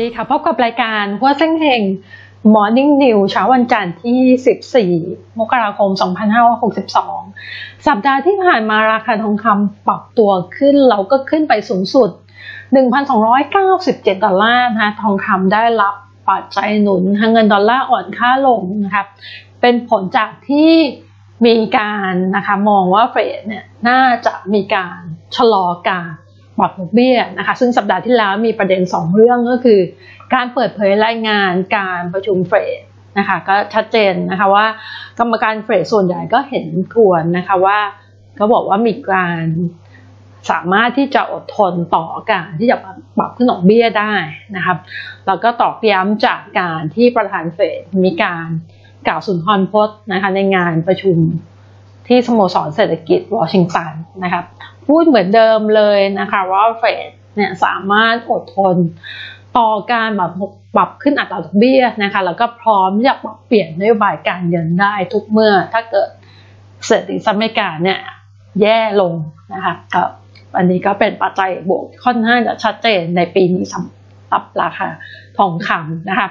ดีค่ะ พบกับรายการหัวเส้งเฮง Morning New เช้าวันจันทร์ที่ 14 มกราคม 2562 สัปดาห์ที่ผ่านมาราคาทองคำปรับตัวขึ้น เราก็ขึ้นไปสูงสุด 1,297 ดอลลาร์นะคะทองคำได้รับปัจจัยหนุนทางเงินดอลลาร์อ่อนค่าลงนะครับ เป็นผลจากที่มีการนะคะมองว่าเฟดเนี่ยน่าจะมีการชะลอการ ปรับดอกเบี้ยนะคะซึ่งสัปดาห์ที่แล้วมีประเด็น 2 เรื่องก็คือ การเปิดเผยรายงานการประชุมเฟดนะคะก็ชัดเจนนะคะว่ากรรมการเฟดส่วนใหญ่ก็เห็นควรนะคะว่าก็บอกว่ามีการสามารถที่จะอดทนต่อการที่จะปรับขึ้นดอกเบี้ยได้นะครับแล้วก็ตอกย้ำจากการที่ประธานเฟดมีการกล่าวสุนทรพจน์นะคะในงานประชุมที่สโมสรเศรษฐกิจวอชิงตันนะครับ พูดเหมือนเดิมเลยนะคะว่าเฟดเนี่ยสามารถอดทนต่อการแบบปรับขึ้นอัตราดอกเบี้ยนะคะแล้วก็พร้อมจะปรับเปลี่ยนนโยบายการเงินได้ทุกเมื่อถ้าเกิดเศรษฐกิจอเมริกาเนี่ยแย่ลงนะคะก็อันนี้ก็เป็นปัจจัยบวกค่อนข้างจะชัดเจนในปีนี้สำหรับราคาทองคำนะคะ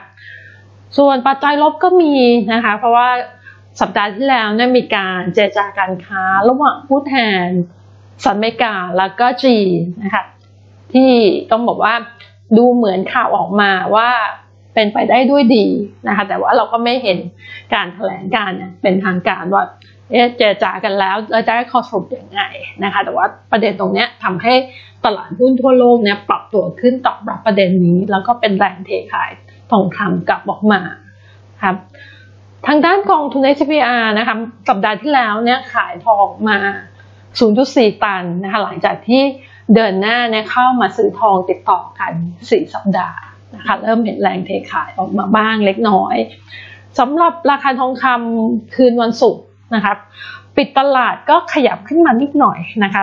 ส่วนปัจจัยลบก็มีนะคะ เพราะว่าสัปดาห์ที่แล้วเนี่ยมีการเจรจาการค้า ระหว่างผู้แทน สหรัฐอเมริกาแล้วก็จีนนะคะที่ต้องบอกว่าดูเหมือนข่าวออกมาว่าเป็นไปได้ด้วยดีนะคะแต่ว่าเราก็ไม่เห็นการแถลงการเป็นทางการว่าเจรจากันแล้วจะได้ข้อสรุปยังไงนะคะแต่ว่าประเด็นตรงนี้ทำให้ตลาดหุ้นทั่วโลกเนี่ยปรับตัวขึ้นตอบรับประเด็นนี้ แล้วก็เป็นแรงเทขายทองคำกลับออกมาครับทางด้านกองทุน HPR นะคะสัปดาห์ที่แล้วเนี่ยขายทองมา 0.4 ตันนะคะหลังจากที่เดินหน้าเนี่ยเข้ามาซื้อทองติดต่อกัน 4 สัปดาห์นะคะเริ่มเห็นแรงเทขายออกมาบ้างเล็กน้อยสำหรับราคาทองคำคืนวันศุกร์นะครับปิดตลาดก็ขยับขึ้นมานิดหน่อยนะคะ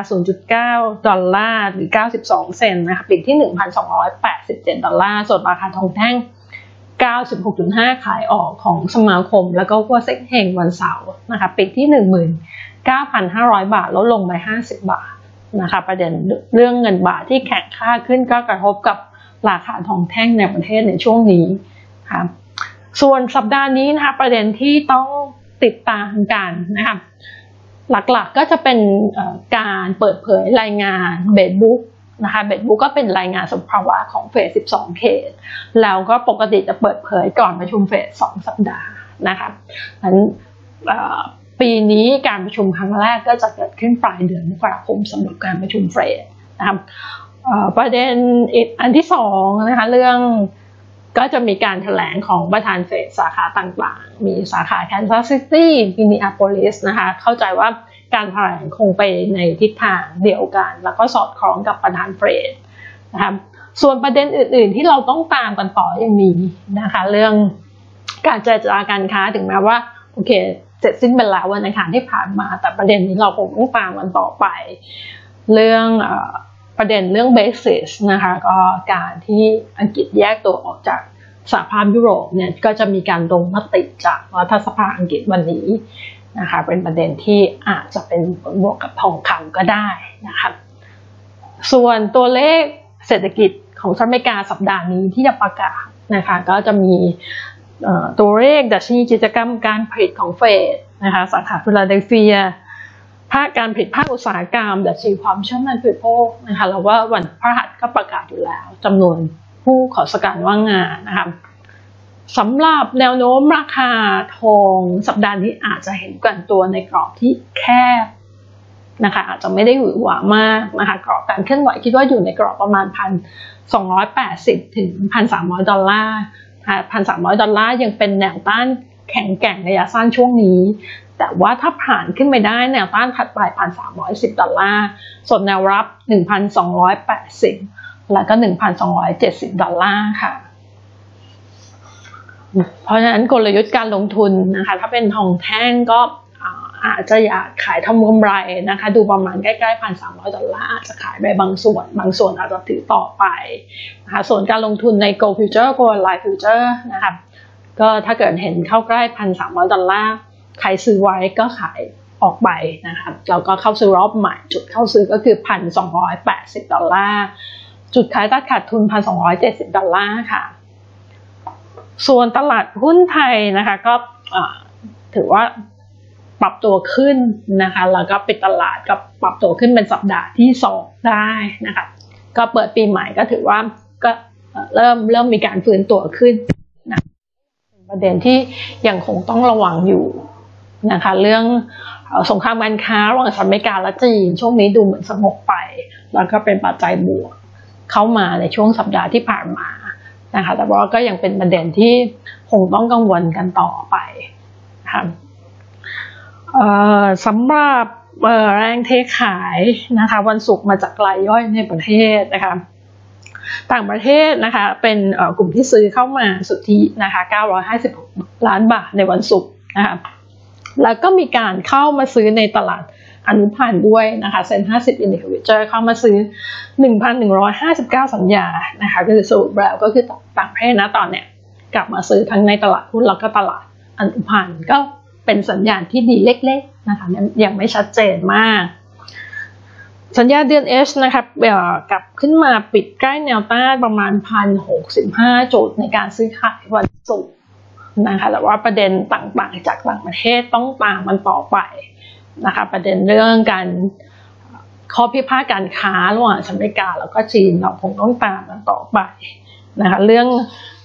0.9 ดอลลาร์หรือ 92 เซนนะคะปิดที่ 1,287 ดอลลาร์ส่วนราคาทองแท่ง 96.5 ขายออกของสมาคม แล้วก็วัวเซ็กเฮงวันเสาร์นะคะปิดที่ 9,500 บาทลดลงไป 50 บาทนะคะประเด็นเรื่องเงินบาทที่แข็งค่าขึ้นก็กระทบกับราคาทองแท่งในประเทศในช่วงนี้ค่ะส่วนสัปดาห์นี้นะคะประเด็นที่ต้องติดตามกันนะคะหลักๆกก็จะเป็นการเปิดเผยรายงานเบดบุ๊กนะคะเบดบุ๊กก็เป็นรายงานสภาวะของเฟส 12 เขต แล้วก็ปกติจะเปิดเผยก่อนประชุมเฟส 2 สัปดาห์นะคะนั้น ปีนี้การประชุมครั้งแรกก็จะเกิดขึ้นปลายเดือนมกราคมสำหรับการประชุมเฟสนะครับประเด็นอันที่สองนะคะเรื่องก็จะมีการแถลงของประธานเฟดสาขาต่างๆ มีสาขาแคนซัสซิตี้มินิอาโปลิสนะคะ เข้าใจว่าการแถลงคงไปในทิศทางเดียวกัน แล้วก็สอดคล้องกับประธานเฟดนะคะส่วนประเด็นอื่นๆที่เราต้องตามกันต่อยังมีนะคะ เรื่องการเจรจาการค้าถึงแม้ว่าโอเค เสร็จสิ้นไปแล้ววันอังคารที่ผ่านมา แต่ประเด็นนี้เราคงต้องตามกันต่อไป เรื่องประเด็นเรื่องเบสิสนะคะก็การที่อังกฤษแยกตัวออกจากสหภาพยุโรปเนี่ยก็จะมีการลงมติจากรัฐสภาอังกฤษวันนี้นะคะเป็นประเด็นที่อาจจะเป็นผลบวกกับทองคำก็ได้นะคะส่วนตัวเลขเศรษฐกิจของสหรัฐอเมริกาสัปดาห์นี้ที่จะประกาศนะคะก็จะมี ตัวเลขดัชนีกิจกรรมการผลิตของเฟดนะคะสาขาฟิลาเดลเฟีย ภาคการผลิตภาคอุตสาหกรรม ดัชนีความเชื่อมั่นผู้บริโภคนะคะเราว่าวันพฤหัสก็ประกาศอยู่แล้วจำนวนผู้ขอสการว่างงานนะคะสำหรับแนวโน้มราคาทองสัปดาห์นี้อาจจะเห็นกันตัวในกรอบที่แคบนะคะอาจจะไม่ได้หวือหวามากนะคะกรอบการเคลื่อนไหวคิดว่าอยู่ในกรอบประมาณพันสองร้อยแปดสิบถึงพันสามร้อยดอลลาร์ พันสามร้อยดอลลาร์ยังเป็นแนวต้านแข็งแกร่งระยะสั้นช่วงนี้ แต่ว่าถ้าผ่านขึ้นไปได้แนวต้านถัดไปพันสามร้อยสิบดอลลาร์ ส่วนแนวรับหนึ่งพันสองร้อยแปดสิบแล้วก็หนึ่งพันสองร้อยเจ็ดสิบดอลลาร์ค่ะ เพราะฉะนั้นกลยุทธ์การลงทุนนะคะ ถ้าเป็นทองแท่งก็ อาจจะอยากขายทำกำไรนะคะ ดูประมาณใกล้ๆพันสามร้อยดอลลาร์อาจจะขายไปบางส่วน บางส่วนอาจจะถือต่อไปนะคะส่วนการลงทุนใน Go Future Go Life Future นะคะก็ถ้าเกิดเห็นเข้าใกล้พันสามร้อยดอลลาร์ใครซื้อไว้ก็ขายออกไปนะคะแล้วก็เข้าซื้อรอบใหม่จุดเข้าซื้อก็คือพันสองร้อยแปดสิบดอลลาร์จุดขายตัดขาดทุนพันสองร้อยเจ็ดสิบดอลลาร์ค่ะ ส่วนตลาดหุ้นไทยนะคะก็ถือว่า ปรับตัวขึ้นนะคะ แล้วก็ปิดตลาดก็ปรับตัวขึ้นเป็นสัปดาห์ที่สองได้นะคะ ก็เปิดปีใหม่ก็ถือว่าก็เริ่มเริ่มมีการฟื้นตัวขึ้นนะประเด็นที่ยังคงต้องระวังอยู่นะคะ เรื่องสงครามการค้าระหว่างสหรัฐอเมริกาและจีน ช่วงนี้ดูเหมือนสงบไป แล้วก็เป็นปัจจัยบวกเข้ามาในช่วงสัปดาห์ที่ผ่านมานะคะ แต่ว่าก็ยังเป็นประเด็นที่คงต้องกังวลกันต่อไปค่ะ สำหรับแรงเทขายนะคะวันศุกร์มาจากรายย่อยในประเทศนะคะต่างประเทศนะคะเป็นกลุ่มที่ซื้อเข้ามาสุทธินะคะ956 ล้านบาทในวันศุกร์นะคะแล้วก็มีการเข้ามาซื้อในตลาดอนุพันธ์ด้วยนะคะเซ็น50 อินดิวิเจอร์เข้ามาซื้อ 1,159 สัญญานะคะก็คือสรุปแล้วก็คือต่างประเทศนะตอนเนี้ยกลับมาซื้อทั้งในตลาดหุ้นแล้วก็ตลาดอนุพันธ์ก็ เป็นสัญญาณที่ดีเล็กๆนะคะยังไม่ชัดเจนมาก สัญญาเดือน H นะคะกลับขึ้นมาปิดใกล้แนวต้านประมาณ1,065จุดในการซื้อขายวันศุกร์นะคะแต่ว่าประเด็นต่างๆ จากต่างประเทศต้องตามมันต่อไปนะคะประเด็นเรื่องการข้อพิพาทการค้าระหว่างอเมริกาแล้วก็จีนเราคงต้องตามมันต่อไปนะคะเรื่อง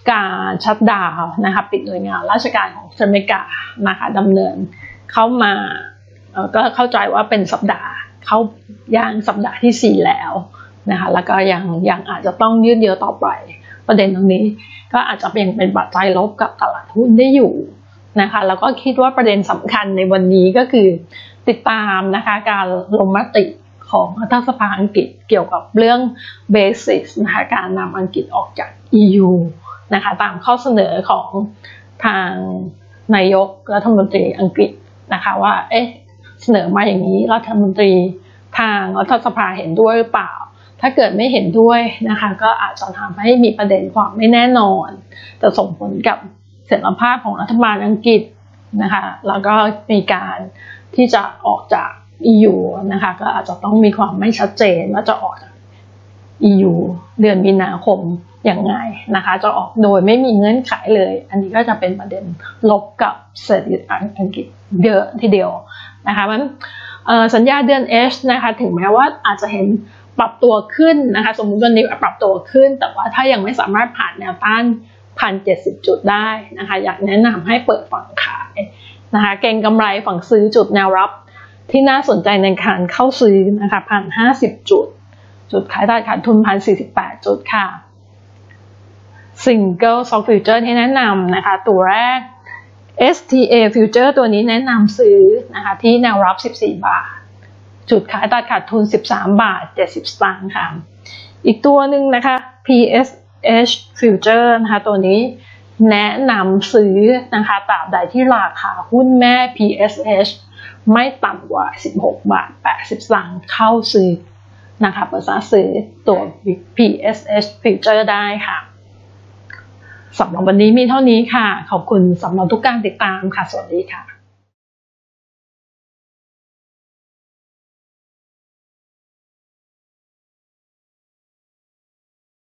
การชัดดาวนะคะปิดหน่วยงานราชการของอเมริกานะคะดำเนินเข้ามาก็เข้าใจว่าเป็นสัปดาห์เข้าย่างสัปดาห์ที่สี่แล้วนะคะแล้วก็ยังยังอาจจะต้องยืดเยื้อต่อไปประเด็นตรงนี้ ก็อาจจะเป็นเป็นปัจจัยลบกับตลาดหุ้นได้อยู่นะคะแล้วก็คิดว่าประเด็นสำคัญในวันนี้ก็คือติดตามนะคะการลงมติของรัฐสภาอังกฤษเกี่ยวกับเรื่องเบสิสนะคะการนำอังกฤษออกจาก EU นะคะตามข้อเสนอของทางนายกรัฐมนตรีอังกฤษนะคะว่าเอ๊ะเสนอมาอย่างนี้รัฐมนตรีทางรัฐสภาเห็นด้วยหรือเปล่า ถ้าเกิดไม่เห็นด้วยนะคะก็อาจจะทำให้มีประเด็นความไม่แน่นอน จะส่งผลกับเสถียรภาพของรัฐบาลอังกฤษนะคะแล้วก็มีการที่จะออกจาก EU นะคะก็อาจจะต้องมีความไม่ชัดเจนว่าจะออกจาก EU เดือนมีนาคม ย่างไงนะคะ จะออกโดยไม่มีเงื่อนไขเลย อันนี้ก็จะเป็นประเด็นลบกับเศรษฐกิจอังกฤษเยอะทีเดียวนะคะมันสัญญาเดือน H นะคะถึงแม้ว่าอาจจะเห็นปรับตัวขึ้นนะคะสมมติวันนี้ปรับตัวขึ้น แต่ว่าถ้ายังไม่สามารถผ่านแนวต้านพันเจ็ดสิบจุดได้นะคะอยากแนะนำให้เปิดฝั่งขายนะคะเก่งกำไรฝั่งซื้อจุดแนวรับที่น่าสนใจในการเข้าซื้อนะคะพันห้าสิบจุด จุดขายตลาดขาดทุนพันสี่สิบแปดจุดค่ะ Single Stock Future ที่แนะนำนะคะ ตัวแรก STA Future ตัวนี้แนะนำซื้อนะคะที่แนวรับ 14 บาท จุดขายตัดขาดทุน 13 บาท 70 สตางค์ค่ะ อีกตัวหนึ่งนะคะ PSH Future นะคะตัวนี้แนะนำซื้อนะคะตราบใดที่ราคาหุ้นแม่ PSH ไม่ต่ำกว่า 16 บาท 80 สตางค์เข้าซื้อนะคะเปิดซื้อตัว PSH Future ได้ค่ะ สำหรับวันนี้มีเท่านี้ค่ะ ขอบคุณสำหรับทุกการติดตามค่ะ สวัสดีค่ะ